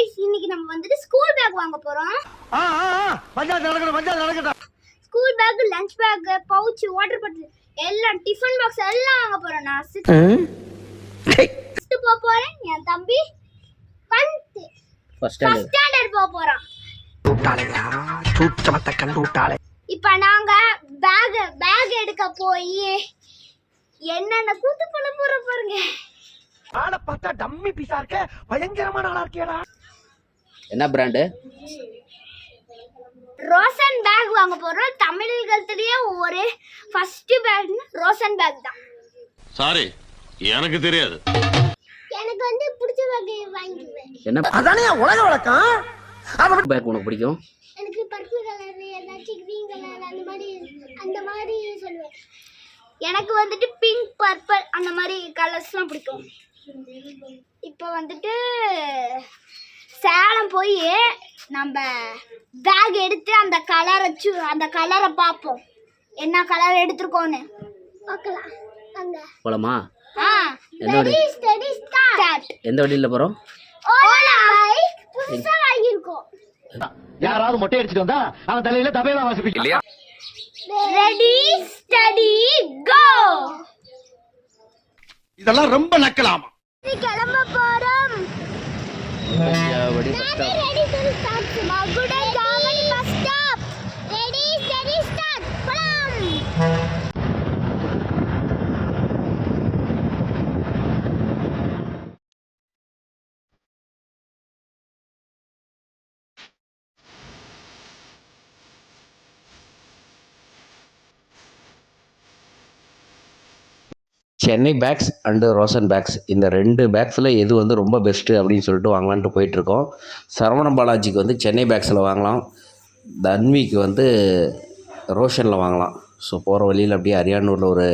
Guys இன்னைக்கு நம்ம வந்துட்டு ஸ்கூல் பேக் வாங்க போறோம். School bag lunch bag pouch water bottle எல்லாம் டிஃபன் பாக்ஸ் எல்லாம் வாங்க போறோம். நான் சிக்ஸ்த் போக போறேன் என் தம்பி பன்த் ஃபர்ஸ்ட் ஸ்டாண்டர்ட் போக கண்டு விட்டாளே இப்போ நாங்க பேக் பேக் எடுக்க போய் என்னென்ன கூத்து பண்ண போறோம் பாருங்க. ஆளை பார்த்தா டம்மி பீஸா இருக்க பயங்கரமான ஆளா இருக்கேடா. என்ன பிராண்டு ரோசன் பேக் வாங்க போறோம். தமிழகத்திலேயே ஒரு ஃபர்ஸ்ட் பேக் ரோசன் பேக் தான். சாரி எனக்கு தெரியாது. எனக்கு வந்து பிடிச்ச பேக் வாங்கிடுவேன் என்ன அதானே உலக வழக்கம். அதை பேக் உனக்கு பிடிக்கும்? எனக்கு பர்பிள் கலர் ஏதாச்சும் க்ரீன் கலர் அந்த மாதிரி அந்த மாதிரி சொல்லுவேன். எனக்கு வந்துட்டு பிங்க் பர்பிள் அந்த மாதிரி கலர்ஸ்லாம் பிடிக்கும். இப்போ வந்துட்டு சேலம் போய் நம்ம பேக் எடுத்து அந்த கலரை சு அந்த கலரை பார்ப்போம். என்ன கலர் எடுத்திருக்கோன்னு. பார்க்கலாம். அங்க போலாமா? ஆ. எந்த வண்டி? ஸ்டடி ஸ்டார்ட் எந்த வண்டியில் போகிறோம் ஓலா பைக் புதுசா வாங்கியிருக்கோம். யாராவது மொட்டை அடிச்சிட்டு வந்தா அவன் தலையில தபையெல்லாம் வாசிப்பிக்க இல்லையா? ரெடி ஸ்டடி கோ இதெல்லாம் ரொம்ப நக்கலாமா? கிளம்ப போறோம். વળી Chennai bags and Rosan bags. இந்த ரெண்டு பேக்ஸில் எது வந்து ரொம்ப பெஸ்ட்டு அப்படின்னு சொல்லிட்டு வாங்கலான்ட்டு போயிட்டுருக்கோம். சரவண பாலாஜிக்கு வந்து சென்னை பேக்ஸில் வாங்கலாம். தன்விக்கு வந்து ரோஷனில் வாங்கலாம். ஸோ போகிற வழியில் அப்படியே அரியானூரில் ஒரு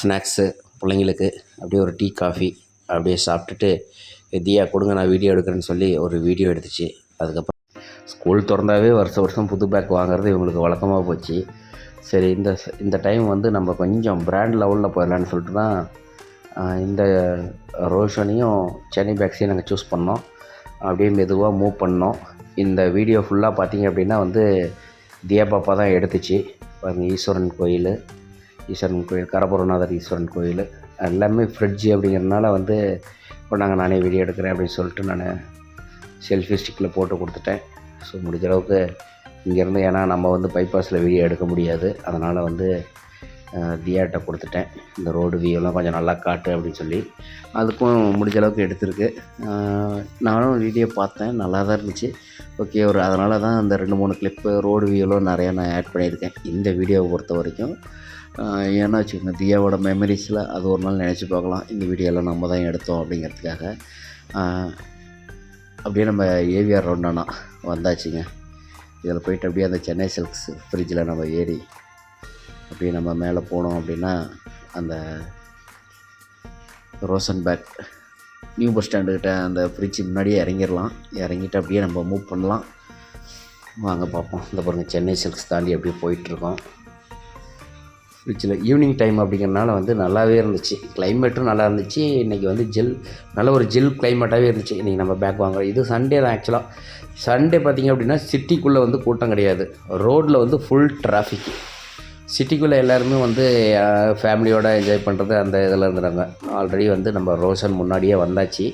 ஸ்நாக்ஸு பிள்ளைங்களுக்கு அப்படியே ஒரு டீ காஃபி அப்படியே சாப்பிட்டுட்டு தியா கொடுங்க நான் வீடியோ எடுக்கிறேன்னு சொல்லி ஒரு வீடியோ எடுத்துச்சு. அதுக்கப்புறம் ஸ்கூல் திறந்தாவே வருஷம் வருஷம் புது பேக் வாங்குறது இவங்களுக்கு வழக்கமாக போச்சு. சரி இந்த இந்த டைம் வந்து நம்ம கொஞ்சம் பிராண்ட் லெவலில் போயிடலான்னு சொல்லிட்டு தான் இந்த ரோஷனையும் சென்னை பேக்ஸையும் நாங்கள் சூஸ் பண்ணோம். அப்படியே மெதுவாக மூவ் பண்ணோம். இந்த வீடியோ ஃபுல்லாக பார்த்தீங்க அப்படின்னா வந்து தியாபாப்பா தான் எடுத்துச்சு. பாருங்கள் ஈஸ்வரன் கோயில். ஈஸ்வரன் கோயில் கரபுரநாதர் ஈஸ்வரன் கோயில். எல்லாமே ஃப்ரிட்ஜு அப்படிங்கிறதுனால வந்து இப்போ நாங்கள் நானே வீடியோ எடுக்கிறேன் அப்படின்னு சொல்லிட்டு நான் செல்ஃபி ஸ்டிக்கில் போட்டு கொடுத்துட்டேன். ஸோ முடிஞ்ச அளவுக்கு இங்கேருந்து ஏன்னா நம்ம வந்து பைபாஸில் வீடியோ எடுக்க முடியாது. அதனால் வந்து தியாட்ட கொடுத்துட்டேன். இந்த ரோடு வியூலாம் கொஞ்சம் நல்லா காட்டு அப்படின்னு சொல்லி. அதுக்கும் முடிஞ்ச அளவுக்கு எடுத்திருக்கு. நானும் வீடியோ பார்த்தேன். நல்லா தான் இருந்துச்சு. ஓகே ஒரு அதனால தான் அந்த ரெண்டு மூணு கிளிப்பு ரோடு வியூலாம் நிறையா நான் ஆட் பண்ணியிருக்கேன். இந்த வீடியோவை பொறுத்த வரைக்கும் ஏன்னா வச்சுக்கோங்க தியாவோட மெமரிஸில் அது ஒரு நாள் நினச்சி பார்க்கலாம். இந்த வீடியோலாம் நம்ம தான் எடுத்தோம் அப்படிங்கிறதுக்காக. அப்படியே நம்ம ஏவிஆர் ரவுண்டானா வந்தாச்சுங்க. இதில் போயிட்டு அப்படியே அந்த சென்னை சில்க்ஸ் ஃப்ரிட்ஜில் நம்ம ஏறி அப்படியே நம்ம மேலே போனோம் அப்படின்னா அந்த ரோசன்பேக் நியூ பஸ் ஸ்டாண்டுக்கிட்ட அந்த ஃப்ரிட்ஜ் முன்னாடியே இறங்கிடலாம். இறங்கிட்டு அப்படியே நம்ம மூவ் பண்ணலாம். வாங்க பார்ப்போம். இந்த பாருங்கள் சென்னை சில்க்ஸ் தாண்டி அப்படியே போயிட்டுருக்கோம். ஃப்ரிட்ஜில் ஈவினிங் டைம் அப்படிங்கிறனால வந்து நல்லாவே இருந்துச்சு. கிளைமேட்டும் நல்லா இருந்துச்சு. இன்றைக்கி வந்து ஜில் நல்ல ஒரு ஜில் கிளைமேட்டாகவே இருந்துச்சு. இன்றைக்கி நம்ம பேக் வாங்குறோம். இது சண்டே தான் ஆக்சுவலாக சண்டே பார்த்திங்க அப்படின்னா சிட்டிக்குள்ளே வந்து கூட்டம் கிடையாது. ரோட்டில் வந்து ஃபுல் டிராஃபிக் சிட்டிக்குள்ளே எல்லாருமே வந்து ஃபேமிலியோடு என்ஜாய் பண்ணுறது அந்த இதில் இருந்துறாங்க. ஆல்ரெடி வந்து நம்ம ரோஷன் முன்னாடியே வந்தாச்சு.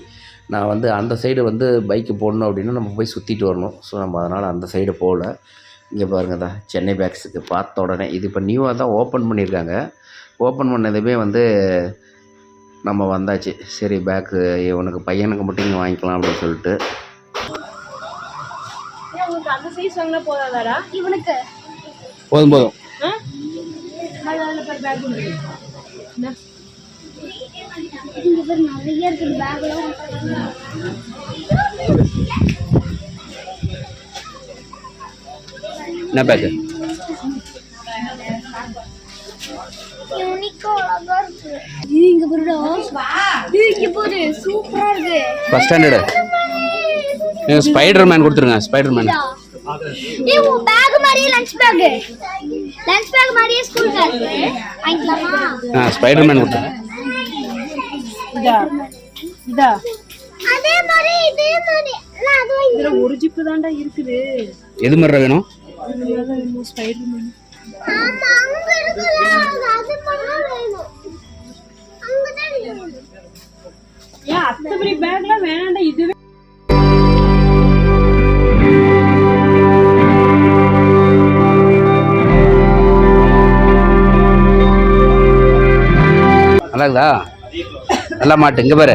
நான் வந்து அந்த சைடு வந்து பைக்கு போடணும் அப்படின்னா நம்ம போய் சுற்றிட்டு வரணும். ஸோ நம்ம அதனால் அந்த சைடு போகல இங்கே பாருங்க தான் சென்னை பேக்ஸுக்கு பார்த்த உடனே இது இப்போ நியூவாக தான் ஓப்பன் பண்ணியிருக்காங்க. ஓப்பன் பண்ணதுமே வந்து நம்ம வந்தாச்சு. சரி பேக்கு இவனுக்கு பையனுக்கு மட்டும் இங்கே வாங்கிக்கலாம் அப்படின்னு சொல்லிட்டு. போதும் போதும். நிறைய இருக்குது பேக்லாம் என்ன இது இங்க சூப்பரா இருக்கு. ஃபஸ்ட் ஸ்டாண்டர்டு ஸ்பைடர் மேன் கொடுத்துருங்க ஸ்பைடர் மேன் ஏய் உன் பேக் மாதிரியே லஞ்ச் பேக் லஞ்ச் பேக் மாதிரியே ஸ்கூல் பேக் வாங்கிக்கலாமா? ஆ ஸ்பைடர் மேன் கொடுத்துருங்க. இதா? இதா? அதே மாதிரி இதே மாதிரி. நான் இதுல ஒரு ஜிப்பு தான்டா இருக்குது. எது மாதிரி வேணும்? ஏன் அத்தபடி பேக்லாம் வேணாண்டா இதுவே நல்லா மாட்டு இங்கே பாரு.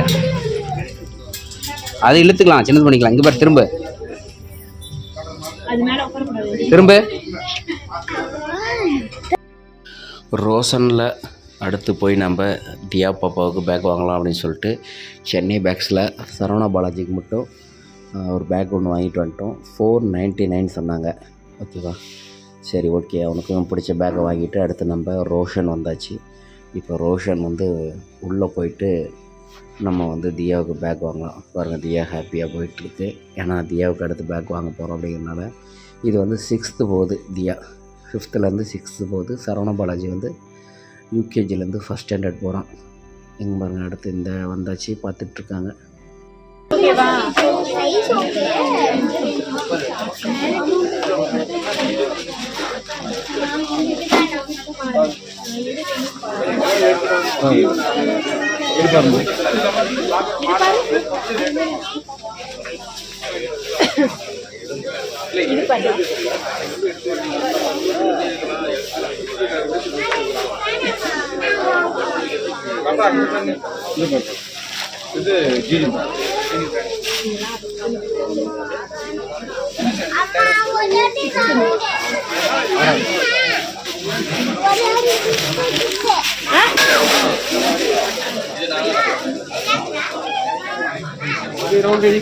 அது இழுத்துக்கலாம் சின்னது பண்ணிக்கலாம். இங்கே பாரு திரும்ப. திரும்ப? ரோசனில் அடுத்து போய் நம்ம தியா பாப்பாவுக்கு பேக் வாங்கலாம் அப்படின்னு சொல்லிட்டு சென்னை பேக்ஸில் சரவணா பாலாஜிக்கு மட்டும் ஒரு பேக் ஒன்று வாங்கிட்டு வந்துட்டோம். ஃபோர் நைன்ட்டி நைன் சொன்னாங்க. ஓகேவா? சரி ஓகே. அவனுக்கும் பிடிச்ச பேக்கை வாங்கிட்டு அடுத்து நம்ம ரோஷன் வந்தாச்சு. இப்போ ரோஷன் வந்து உள்ளே போயிட்டு நம்ம வந்து தியாவுக்கு பேக் வாங்கலாம். பாருங்கள் தியா ஹாப்பியாக போயிட்டுருக்கு. ஏன்னா தியாவுக்கு அடுத்து பேக் வாங்க போகிறோம் அப்படிங்கிறனால இது வந்து சிக்ஸ்த்து போகுது தியா. ஃபிஃப்த்துலேருந்து சிக்ஸ்த்து போகுது. சரவண பாலாஜி வந்து யூகேஜிலேருந்து ஃபஸ்ட் ஸ்டாண்டர்ட் போகிறான் எங்கே பாருங்க அடுத்து இந்த வந்தாச்சு பார்த்துட்ருக்காங்க சைஸ் ஓகே அம்மா ஒரு வாட்டி காமிங்க ஒரு வாட்டி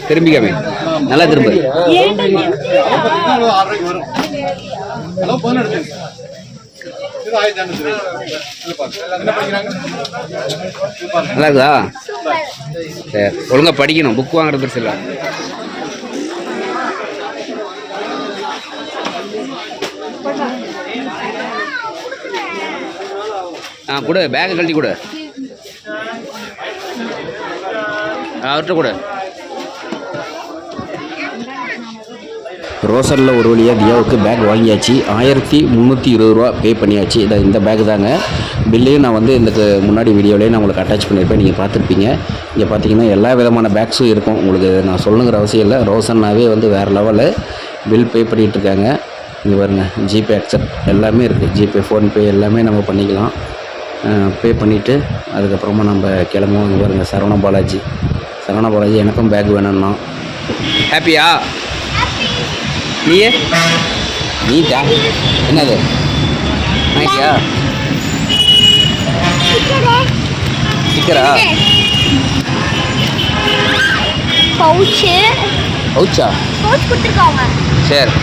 திரும்பிக்காமே. நல்லா திரும்ப. நல்லா இருக்குதா? சரி. ஒழுங்காக படிக்கணும். புக் வாங்குறது பெருசு இல்லை. ஆ கொடு. பேக்கை கழட்டி கொடு. அவர்கிட்ட கொடு. ரோசரில் ஒரு வழியாக தியாவுக்கு பேக் வாங்கியாச்சு. ஆயிரத்தி முந்நூற்றி இருபது ரூபா பே பண்ணியாச்சு. இதை இந்த பேக் தாங்க. பில்லையும் நான் வந்து இந்த முன்னாடி வீடியோலேயே நான் உங்களுக்கு அட்டாச் பண்ணியிருப்பேன். நீங்கள் பார்த்துருப்பீங்க. இங்கே பார்த்தீங்கன்னா எல்லா விதமான பேக்ஸும் இருக்கும். உங்களுக்கு நான் சொல்லணுங்கிற அவசியம் இல்லை. ரோசன்னாவே வந்து வேறு லெவலு பில் பே பண்ணிகிட்ருக்காங்க இங்கே பாருங்க. ஜிபே அக்செப்ட் எல்லாமே இருக்குது ஜிபே ஃபோன்பே எல்லாமே நம்ம பண்ணிக்கலாம். பே பண்ணிவிட்டு அதுக்கப்புறமா நம்ம கிளம்புவோம். இங்கே பாருங்கள் சரவண பாலாஜி. சரவண பாலாஜி எனக்கும் பேக் வேணும்னா ஹாப்பியா நீயே நீட்டா என்னது? வாங்கிட்டியா ஸ்டிக்கரா பவுச்சு. பவுச்சா? பவுச் கொடுத்துருக்காங்க. சரி.